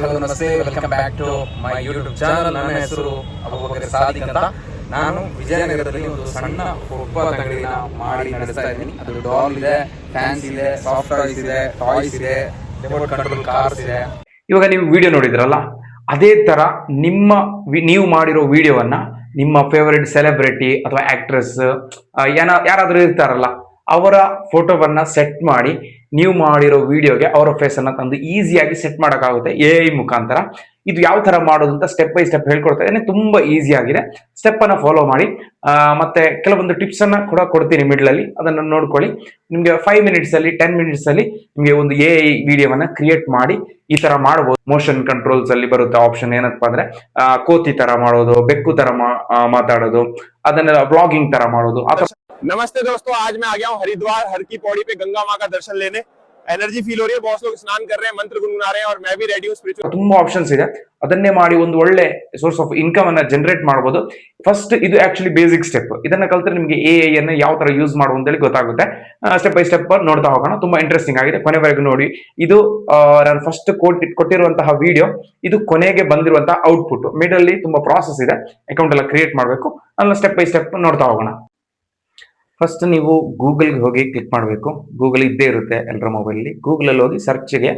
Hello, ನಮಸ್ತೆ. Welcome back to my YouTube channel ನನ್ನ ಹೆಸರು ಅಬೂಬಕರ್ ಸಾದಿಕ್ ಅಂತ. ನಾನು ವಿಜಯನಗರದಲ್ಲಿ ಒಂದು ಸಣ್ಣ ಫುಟ್ಪಾತ್ ಅಂಗಡಿನ ಮಾಡಿ ನಡೆಸ್ತಾ ಇದ್ದೀನಿ. ಅದು ಡಾಲ್ ಇದೆ ಫ್ಯಾನ್ಸ್ ಇದೆ ಸಾಫ್ಟ್ ಟಾಯ್ಸ್ ಇದೆ ಟಾಯ್ಸ್ ಇದೆ ರಿಮೋಟ್ ಕಂಟ್ರೋಲ್ ಕಾರ್ಸ್ ಇದೆ. ಇವಾಗ ನೀವು ವಿಡಿಯೋ ನೋಡಿದ್ರಲ್ಲ, ಅದೇ ತರ ನಿಮ್ಮ ನೀವು ಮಾಡಿರೋ ವಿಡಿಯೋವನ್ನ ನಿಮ್ಮ ಫೇವರೆಟ್ ಸೆಲೆಬ್ರಿಟಿ ಅಥವಾ ಆಕ್ಟ್ರೆಸ್ ಏನ, ಯಾರಾದರೂ ಇರ್ತಾರಲ್ಲ, ಅವರ ಫೋಟೋವನ್ನ ಸೆಟ್ ಮಾಡಿ ನೀವು ಮಾಡಿರೋ ವಿಡಿಯೋಗೆ ಅವರ ಫೇಸ್ ಅನ್ನ ತಂದು ಈಸಿಯಾಗಿ ಸೆಟ್ ಮಾಡೋಕ್ಕಾಗುತ್ತೆ ಎ ಐ ಮುಖಾಂತರ. ಇದು ಯಾವ ತರ ಮಾಡೋದು ಅಂತ ಸ್ಟೆಪ್ ಬೈ ಸ್ಟೆಪ್ ಹೇಳ್ಕೊಡ್ತಾ ಇದ್ದೇನೆ, ತುಂಬಾ ಈಸಿ ಆಗಿದೆ. ಸ್ಟೆಪ್ ಅನ್ನ ಫಾಲೋ ಮಾಡಿ. ಮತ್ತೆ ಕೆಲವೊಂದು ಟಿಪ್ಸ್ ಅನ್ನ ಕೂಡ ಕೊಡ್ತೀನಿ ಮಿಡ್ಲ್ ಅಲ್ಲಿ. ಅದನ್ನ ನೋಡ್ಕೊಳ್ಳಿ. ನಿಮಗೆ ಫೈವ್ ಮಿನಿಟ್ಸ್ ಅಲ್ಲಿ ಟೆನ್ ಮಿನಿಟ್ಸ್ ಅಲ್ಲಿ ನಿಮ್ಗೆ ಒಂದು ಎ ಐ ವಿಡಿಯೋವನ್ನ ಕ್ರಿಯೇಟ್ ಮಾಡಿ, ಈ ತರ ಮಾಡಬಹುದು ಮೋಷನ್ ಕಂಟ್ರೋಲ್ಸ್ ಅಲ್ಲಿ ಬರುತ್ತೆ ಆಪ್ಷನ್ ಏನಪ್ಪಾ ಅಂದ್ರೆ ಕೋತಿ ತರ ಮಾಡೋದು, ಬೆಕ್ಕು ತರ ಮಾ- ಮಾತಾಡೋದು, ಅದನ್ನೆಲ್ಲ ಬ್ಲಾಗಿಂಗ್ ತರ ಮಾಡೋದು, ಆ नमस्ते दोस्तों आज मैं आ गया हूँ हरिद्वार हर की पौड़ी पे गंगा माँ का दर्शन लेने एनर्जी फील हो रही है बहुत लोग स्नान कर रहे हैं मंत्र गुनगुना रहे हैं और मैं भी रेडी हूँ स्पिरिचुअल ತುಂಬಾ ಆಪ್ಷನ್ಸ್ ಇದೆ ಅದನ್ನೇ ಮಾಡಿ ಒಂದು ಒಳ್ಳೆ ಸೋರ್ಸ್ ಆಫ್ ಇನ್ಕಮ್ ಅನ್ನ ಜನರೇಟ್ ಮಾಡಬಹುದು ಫಸ್ಟ್ ಇದು ಆಕ್ಚುಲಿ ಬೇಸಿಕ್ ಸ್ಟೆಪ್ ಇದನ್ನ ಕಲ್ತ್ರೆ ನಿಮಗೆ ಎ ಐ ಅನ್ನ ಯಾವ ತರ ಯೂಸ್ ಮಾಡುವ ಅಂತೇಳಿ ಗೊತ್ತಾಗುತ್ತೆ ಸ್ಟೆಪ್ ಬೈ ಸ್ಟೆಪ್ ನೋಡ್ತಾ ಹೋಗೋಣ ತುಂಬಾ ಇಂಟ್ರೆಸ್ಟಿಂಗ್ ಆಗಿದೆ ಕೊನೆವರೆಗೂ ನೋಡಿ ಇದು ಆ, ನಾನು ಫಸ್ಟ್ ಕೊಟ್ಟಿರುವಂತಹ ವಿಡಿಯೋ ಇದು ಕೊನೆಗೆ ಬಂದಿರುವಂತಹ ಔಟ್ಪುಟ್ ಮಿಡ್ ಅಲ್ಲಿ ತುಂಬಾ ಪ್ರಾಸೆಸ್ ಇದೆ ಅಕೌಂಟ್ ಎಲ್ಲ ಕ್ರಿಯೇಟ್ ಮಾಡಬೇಕು ಅದನ್ನ ಸ್ಟೆಪ್ ಬೈ ಸ್ಟೆಪ್ ನೋಡ್ತಾ ಹೋಗೋಣ ಫಸ್ಟ್ ನೀವು ಗೂಗಲ್ಗೆ ಹೋಗಿ ಕ್ಲಿಕ್ ಮಾಡಬೇಕು. ಗೂಗಲ್ ಇದ್ದೇ ಇರುತ್ತೆ ಎಲ್ಲರ ಮೊಬೈಲಲ್ಲಿ ಗೂಗಲಲ್ಲಿ ಹೋಗಿ ಸರ್ಚ್ಗೆ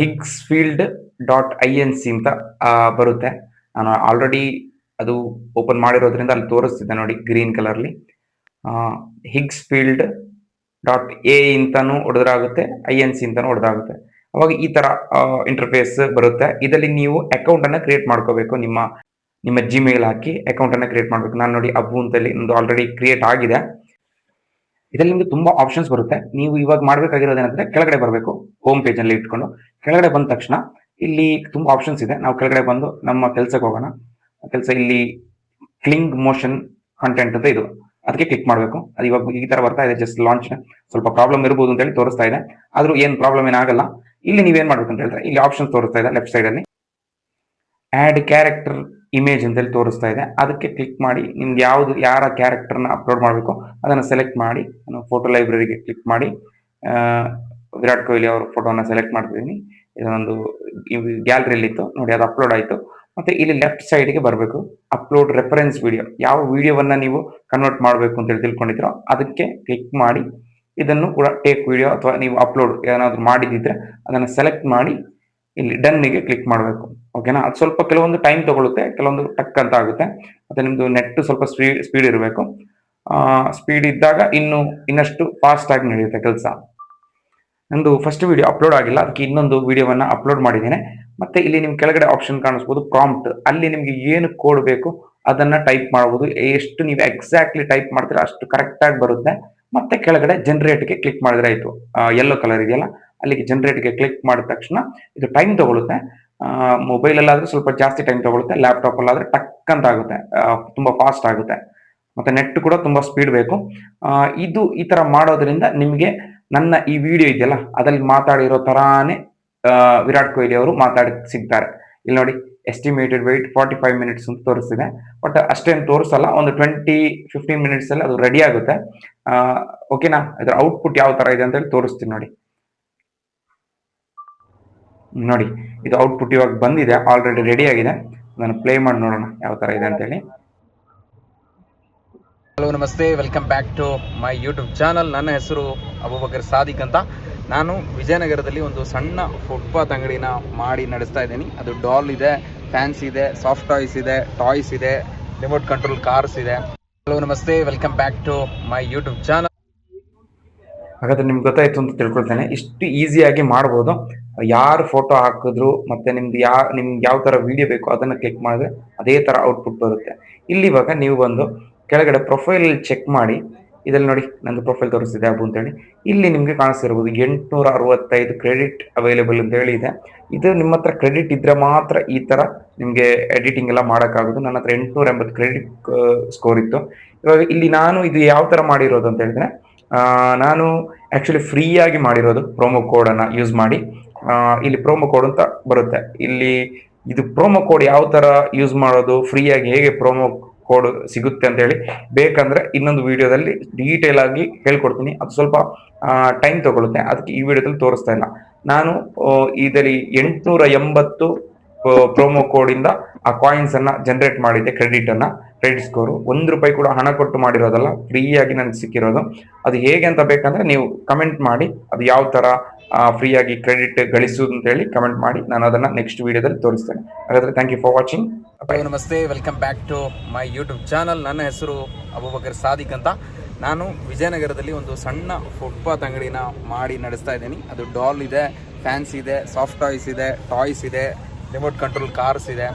Higgsfield dot I N C ಅಂತ ಬರುತ್ತೆ. ನಾನು ಆಲ್ರೆಡಿ ಅದು ಓಪನ್ ಮಾಡಿರೋದ್ರಿಂದ ಅಲ್ಲಿ ತೋರಿಸ್ತಿದ್ದೆ ನೋಡಿ ಗ್ರೀನ್ ಕಲರ್ಲಿ ಹಿಗ್ಸ್ ಫೀಲ್ಡ್ ಡಾಟ್ ಎ ಇಂತನೂ ಹೊಡೆದ್ರಾಗುತ್ತೆ ಐ ಎನ್ ಸಿ ಅಂತಾನು ಹೊಡೆದಾಗುತ್ತೆ. ಅವಾಗ ಈ ಥರ ಇಂಟರ್ಫೇಸ್ ಬರುತ್ತೆ. ಇದರಲ್ಲಿ ನೀವು ಅಕೌಂಟನ್ನು ಕ್ರಿಯೇಟ್ ಮಾಡ್ಕೋಬೇಕು ನಿಮ್ಮ ನಿಮ್ಮ ಜಿಮೇಲ್ ಹಾಕಿ ಅಕೌಂಟ್ ಅನ್ನ ಕ್ರಿಯೇಟ್ ಮಾಡಬೇಕು. ನಾನು ನೋಡಿ ಅಬ್ಬು ಅಂತಲ್ಲಿ ಒಂದು ಆಲ್ರೆಡಿ ಕ್ರಿಯೇಟ್ ಆಗಿದೆ. ಇದರಲ್ಲಿ ನಿಮಗೆ ತುಂಬಾ ಆಪ್ಷನ್ಸ್ ಬರುತ್ತೆ. ನೀವು ಇವಾಗ ಮಾಡ್ಬೇಕಾಗಿರೋದೇನಂದ್ರೆ ಕೆಳಗಡೆ ಬರಬೇಕು ಹೋಮ್ ಪೇಜ್ ಅಲ್ಲಿ ಇಟ್ಕೊಂಡು. ಕೆಳಗಡೆ ಬಂದ ತಕ್ಷಣ ಇಲ್ಲಿ ತುಂಬಾ ಆಪ್ಷನ್ಸ್ ಇದೆ. ನಾವು ಕೆಳಗಡೆ ಬಂದು ನಮ್ಮ ಕೆಲಸಕ್ಕೆ ಹೋಗೋಣ. ಕೆಲಸ ಇಲ್ಲಿ ಕ್ಲಿಂಗ್ ಮೋಷನ್ ಕಂಟೆಂಟ್ ಅಂತ ಇದು. ಅದಕ್ಕೆ ಕ್ಲಿಕ್ ಮಾಡಬೇಕು. ಅದು ಇವಾಗ ಈ ತರ ಬರ್ತಾ ಇದೆ ಜಸ್ಟ್ ಲಾಂಚ್ ಸ್ವಲ್ಪ ಪ್ರಾಬ್ಲಮ್ ಇರಬಹುದು ಅಂತ ಹೇಳಿ ತೋರಿಸ್ತಾ ಇದೆ. ಆದ್ರೂ ಏನ್ ಪ್ರಾಬ್ಲಮ್ ಏನಾಗಲ್ಲ ಇಲ್ಲಿ ನೀವೇನ್ ಮಾಡಬೇಕು ಅಂತ ಹೇಳಿದ್ರೆ, ಇಲ್ಲಿ ಆಪ್ಷನ್ ತೋರಿಸ್ತಾ ಇದೆ ಲೆಫ್ಟ್ ಸೈಡ್ ಅಲ್ಲಿ. ಆಡ್ ಕ್ಯಾರೆಕ್ಟರ್ ಇಮೇಜ್ ಅಂತೇಳಿ ತೋರಿಸ್ತಾ ಇದೆ. ಅದಕ್ಕೆ ಕ್ಲಿಕ್ ಮಾಡಿ, ನಿಮ್ಗೆ ಯಾವ್ದು, ಯಾರ ಕ್ಯಾರೆಕ್ಟರ್ನ ಅಪ್ಲೋಡ್ ಮಾಡಬೇಕು ಅದನ್ನು ಸೆಲೆಕ್ಟ್ ಮಾಡಿ, ನಾನು ಫೋಟೋ ಲೈಬ್ರರಿಗೆ ಕ್ಲಿಕ್ ಮಾಡಿ ವಿರಾಟ್ ಕೊಹ್ಲಿ ಅವರ ಫೋಟೋನ ಸೆಲೆಕ್ಟ್ ಮಾಡ್ತಿದ್ದೀನಿ. ಇದೊಂದು ಗ್ಯಾಲರಿಯಲ್ಲಿ ಇತ್ತು ನೋಡಿ ಅದು ಅಪ್ಲೋಡ್ ಆಯಿತು. ಮತ್ತೆ ಇಲ್ಲಿ ಲೆಫ್ಟ್ ಸೈಡ್ಗೆ ಬರಬೇಕು. ಅಪ್ಲೋಡ್ ರೆಫರೆನ್ಸ್ ವಿಡಿಯೋ ಯಾವ ವಿಡಿಯೋವನ್ನ ನೀವು ಕನ್ವರ್ಟ್ ಮಾಡಬೇಕು ಅಂತೇಳಿ ತಿಳ್ಕೊಂಡಿದ್ರೋ ಅದಕ್ಕೆ ಕ್ಲಿಕ್ ಮಾಡಿ, ಇದನ್ನು ಕೂಡ ಟೇಕ್ ವಿಡಿಯೋ ಅಥವಾ ನೀವು ಅಪ್ಲೋಡ್ ಏನಾದರೂ ಮಾಡಿದ್ದಿದ್ರೆ ಅದನ್ನು ಸೆಲೆಕ್ಟ್ ಮಾಡಿ, ಇಲ್ಲಿ ಡನ್ನಿಗೆ ಕ್ಲಿಕ್ ಮಾಡಬೇಕು. ಓಕೆನಾ ಅದು ಸ್ವಲ್ಪ ಕೆಲವೊಂದು ಟೈಮ್ ತಗೊಳುತ್ತೆ, ಕೆಲವೊಂದು ಟಕ್ ಅಂತ ಆಗುತ್ತೆ. ಮತ್ತೆ ನಿಮ್ದು ನೆಟ್ ಸ್ವಲ್ಪ ಸ್ಪೀಡ್ ಸ್ಪೀಡ್ ಇರಬೇಕು. ಸ್ಪೀಡ್ ಇದ್ದಾಗ ಇನ್ನು, ಇನ್ನಷ್ಟು ಫಾಸ್ಟ್ ಆಗಿ ನಡೆಯುತ್ತೆ ಕೆಲಸ. ನಂದು ಫಸ್ಟ್ ವಿಡಿಯೋ ಅಪ್ಲೋಡ್ ಆಗಿಲ್ಲ, ಅದಕ್ಕೆ ಇನ್ನೊಂದು ವಿಡಿಯೋವನ್ನು ಅಪ್ಲೋಡ್ ಮಾಡಿದ್ದೇನೆ. ಮತ್ತೆ ಇಲ್ಲಿ ನಿಮ್ಮ ಕೆಳಗಡೆ ಆಪ್ಷನ್ ಕಾಣಿಸ್ಬೋದು ಪ್ರಾಂಪ್ಟ್ ಅಲ್ಲಿ ನಿಮಗೆ ಏನು ಕೋಡ್ ಬೇಕು, ಅದನ್ನ ಟೈಪ್ ಮಾಡಬಹುದು ಎಷ್ಟು ನೀವು ಎಕ್ಸಾಕ್ಟ್ಲಿ ಟೈಪ್ ಮಾಡ್ತೀರಾ ಅಷ್ಟು ಕರೆಕ್ಟಾಗಿ ಬರುತ್ತೆ. ಮತ್ತೆ ಕೆಳಗಡೆ ಜನರೇಟ್ಗೆ ಕ್ಲಿಕ್ ಮಾಡಿದ್ರೆ ಆಯ್ತು. ಯೆಲ್ಲೋ ಕಲರ್ ಇದೆಯಲ್ಲ, ಅಲ್ಲಿಗೆ ಜನರೇಟ್ಗೆ ಕ್ಲಿಕ್ ಮಾಡಿದ ತಕ್ಷಣ ಇದು ಟೈಮ್ ತಗೊಳುತ್ತೆ. ಮೊಬೈಲ್ ಅಲ್ಲಾದ್ರೆ ಸ್ವಲ್ಪ ಜಾಸ್ತಿ ಟೈಮ್ ತಗೊಳುತ್ತೆ ಲ್ಯಾಪ್ಟಾಪ್ ಅಲ್ಲಾದ್ರೆ ಟಕ್ ಅಂತ ಆಗುತ್ತೆ ತುಂಬಾ ಫಾಸ್ಟ್ ಆಗುತ್ತೆ. ಮತ್ತೆ ನೆಟ್ ಕೂಡ ತುಂಬಾ ಸ್ಪೀಡ್ ಬೇಕು. ಇದು ಈ ತರ ಮಾಡೋದ್ರಿಂದ ನಿಮಗೆ ನನ್ನ ಈ ವಿಡಿಯೋ ಇದೆಯಲ್ಲ, ಅದ್ರಲ್ಲಿ ಮಾತಾಡಿರೋ ತರಾನೇ ವಿರಾಟ್ ಕೊಹ್ಲಿ ಅವರು ಮಾತಾಡಿ ಸಿಗ್ತಾರೆ. ಇಲ್ಲಿ ನೋಡಿ estimated wait forty five minutes ಅಂತ ತೋರಿಸ್ತಿದೆ. ಬಟ್ ಅಷ್ಟೇನು ತೋರಿಸಲ್ಲ, ಒಂದು ಟ್ವೆಂಟಿ ಫಿಫ್ಟೀನ್ ಮಿನಿಟ್ಸ್ ಅಲ್ಲಿ ಅದು ರೆಡಿ ಆಗುತ್ತೆ. ಓಕೆನಾ ಇದರ ಔಟ್ಪುಟ್ ಯಾವ ತರ ಇದೆ ಅಂತ ಹೇಳಿ ತೋರಿಸ್ತೀನಿ ನೋಡಿ. ನೋಡಿ ಇದು ಔಟ್ಪುಟ್ ಇವಾಗ ಬಂದಿದೆ ಆಲ್ರೆಡಿ ರೆಡಿ ಆಗಿದೆ. ನಾನು ಪ್ಲೇ ಮಾಡಿ ನೋಡೋಣ ಯಾವ ತರ ಇದೆ ಅಂತ ಹೇಳಿ ಹಲೋ ನಮಸ್ತೆ. Welcome back to my YouTube channel ನನ್ನ ಹೆಸರು ಅಬೂಬಕರ್ ಸಾದಿಕ್ ಅಂತ. ನಾನು ವಿಜಯನಗರದಲ್ಲಿ ಒಂದು ಸಣ್ಣ ಫುಟ್ಪಾತ್ ಅಂಗಡಿನ ಮಾಡಿ ನಡೆಸ್ತಾ ಇದ್ದೀನಿ. ಅದು ಡಾಲ್ ಇದೆ ಫ್ಯಾನ್ಸ್ ಇದೆ ಸಾಫ್ಟ್ ಟಾಯ್ಸ್ ಇದೆ ಟಾಯ್ಸ್ ಇದೆ ರಿಮೋಟ್ ಕಂಟ್ರೋಲ್ ಕಾರ್ಸ್ ಇದೆ. ಹಲೋ ನಮಸ್ತೆ. Welcome back to my YouTube channel ಹಾಗಾದ್ರೆ ನಿಮ್ಗೆ ಗೊತ್ತಾಯ್ತು ಅಂತ ತಿಳ್ಕೊಳ್ತೇನೆ. ಇಷ್ಟು ಈಸಿಯಾಗಿ ಮಾಡ್ಬೋದು. ಯಾರು ಫೋಟೋ ಹಾಕಿದ್ರು ಮತ್ತೆ ನಿಮ್ದು ಯಾ, ನಿಮ್ಗೆ ಯಾವ ತರ ವಿಡಿಯೋ ಬೇಕು ಅದನ್ನ ಕ್ಲಿಕ್ ಮಾಡಿದ್ರೆ ಅದೇ ತರ ಔಟ್ಪುಟ್ ಬರುತ್ತೆ. ಇಲ್ಲಿ ಇವಾಗ ನೀವು ಬಂದು ಕೆಳಗಡೆ ಪ್ರೊಫೈಲ್ ಚೆಕ್ ಮಾಡಿ, ಇದ್ರಲ್ಲಿ ನೋಡಿ ನಂದು ಪ್ರೊಫೈಲ್ ತೋರಿಸ್ತಿದೆ ಅಬು ಅಂತೇಳಿ. ಇಲ್ಲಿ ನಿಮಗೆ ಕಾಣಿಸ್ತಿರ್ಬೋದು ಎಂಟ್ನೂರ ಅರವತ್ತೈದು ಕ್ರೆಡಿಟ್ ಅವೈಲೇಬಲ್ ಅಂತ ಹೇಳಿ ಇದೆ. ನಿಮ್ಮ ಹತ್ರ ಕ್ರೆಡಿಟ್ ಇದ್ರೆ ಮಾತ್ರ ಈ ತರ ನಿಮಗೆ ಎಡಿಟಿಂಗ್ ಎಲ್ಲ ಮಾಡೋಕ್ಕಾಗೋದು. ನನ್ನ ಹತ್ರ ಎಂಟ್ನೂರ ಎಂಬತ್ತು ಕ್ರೆಡಿಟ್ ಸ್ಕೋರ್ ಇತ್ತು. ಇವಾಗ ಇಲ್ಲಿ ನಾನು ಇದು ಯಾವ ತರ ಮಾಡಿರೋದು ಅಂತ ಹೇಳಿದ್ರೆ ನಾನು ಆಕ್ಚುಲಿ ಫ್ರೀಯಾಗಿ ಮಾಡಿರೋದು ಪ್ರೊಮೋ ಕೋಡನ್ನು ಯೂಸ್ ಮಾಡಿ. ಇಲ್ಲಿ ಪ್ರೋಮೋ ಕೋಡ್ ಅಂತ ಬರುತ್ತೆ. ಇಲ್ಲಿ ಇದು ಪ್ರೋಮೋ ಕೋಡ್ ಯಾವ ತರ ಯೂಸ್ ಮಾಡೋದು ಫ್ರೀ ಆಗಿ ಹೇಗೆ ಪ್ರೋಮೋ ಕೋಡ್ ಸಿಗುತ್ತೆ ಅಂತ ಹೇಳಿ ಬೇಕಂದ್ರೆ ಇನ್ನೊಂದು ವಿಡಿಯೋದಲ್ಲಿ ಡೀಟೇಲ್ ಆಗಿ ಹೇಳ್ಕೊಡ್ತೀನಿ. ಅದು ಸ್ವಲ್ಪ ಟೈಮ್ ತಗೊಳುತ್ತೆ. ಅದಕ್ಕೆ ಈ ವಿಡಿಯೋದಲ್ಲಿ ತೋರಿಸ್ತಾ ಇಲ್ಲ. ನಾನು ಇದರಲ್ಲಿ ಎಂಟುನೂರ ಎಂಬತ್ತು ಪ್ರೋಮೋ ಕೋಡ್ ಇಂದ ಆ ಕಾಯಿನ್ಸ್ ಅನ್ನ ಜನರೇಟ್ ಮಾಡಿದ್ದೆ ಕ್ರೆಡಿಟ್ ಅನ್ನ ಕ್ರೆಡಿಟ್ ಸ್ಕೋರ್ ಒಂದು ರೂಪಾಯಿ ಕೂಡ ಹಣ ಕೊಟ್ಟು ಮಾಡಿರೋದಲ್ಲ ಫ್ರೀಯಾಗಿ ನನಗೆ ಸಿಕ್ಕಿರೋದು. ಅದು ಹೇಗೆ ಅಂತ ಬೇಕಂದ್ರೆ ನೀವು ಕಮೆಂಟ್ ಮಾಡಿ, ಅದು ಯಾವ ತರ ಫ್ರೀ ಆಗಿ ಕ್ರೆಡಿಟ್ ಗಳಿಸುವುದು ಅಂತ ಹೇಳಿ ಕಮೆಂಟ್ ಮಾಡಿ ನಾನು ಅದನ್ನ ನೆಕ್ಸ್ಟ್ ವಿಡಿಯೋದಲ್ಲಿ ತೋರಿಸ್ತೇನೆ. ಹಾಗಾದ್ರೆ thank you for watching hello ನಮಸ್ತೆ. Welcome back to my YouTube channel ನನ್ನ ಹೆಸರು ಅಬೂಬಕರ್ ಸಾದಿಕ್ ಅಂತ. ನಾನು ವಿಜಯನಗರದಲ್ಲಿ ಒಂದು ಸಣ್ಣ ಫುಟ್ಪಾತ್ ಅಂಗಡಿನ ಮಾಡಿ ನಡೆಸ್ತಾ ಇದ್ದೀನಿ. ಅದು ಡಾಲ್ ಇದೆ ಫ್ಯಾನ್ಸ್ ಇದೆ ಸಾಫ್ಟ್ ಟಾಯ್ಸ್ ಇದೆ ಟಾಯ್ಸ್ ಇದೆ ರಿಮೋಟ್ ಕಂಟ್ರೋಲ್ ಕಾರ್ಸ್ ಇದೆ.